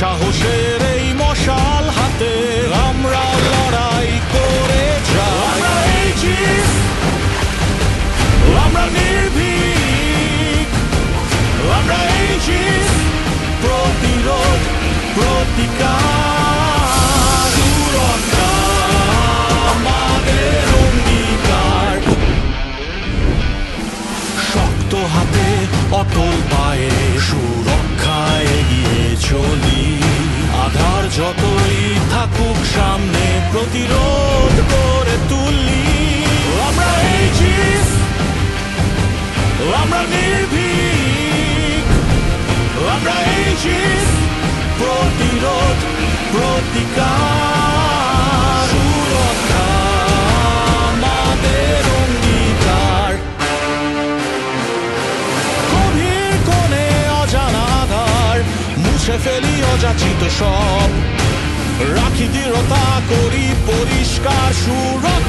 সাহসের এই মশাল হাতে আমরা লড়াই করে যাই। আমরা নির্ভীক আমরা Aegis, প্রতিরোধ প্রতিকার। অটল পায়ে যতই থাকুক সামনে প্রতিরোধ মুছে ফেলি অযাচিত সব। রাখি দৃঢ়তা করি পরিষ্কার সুরক্ষায়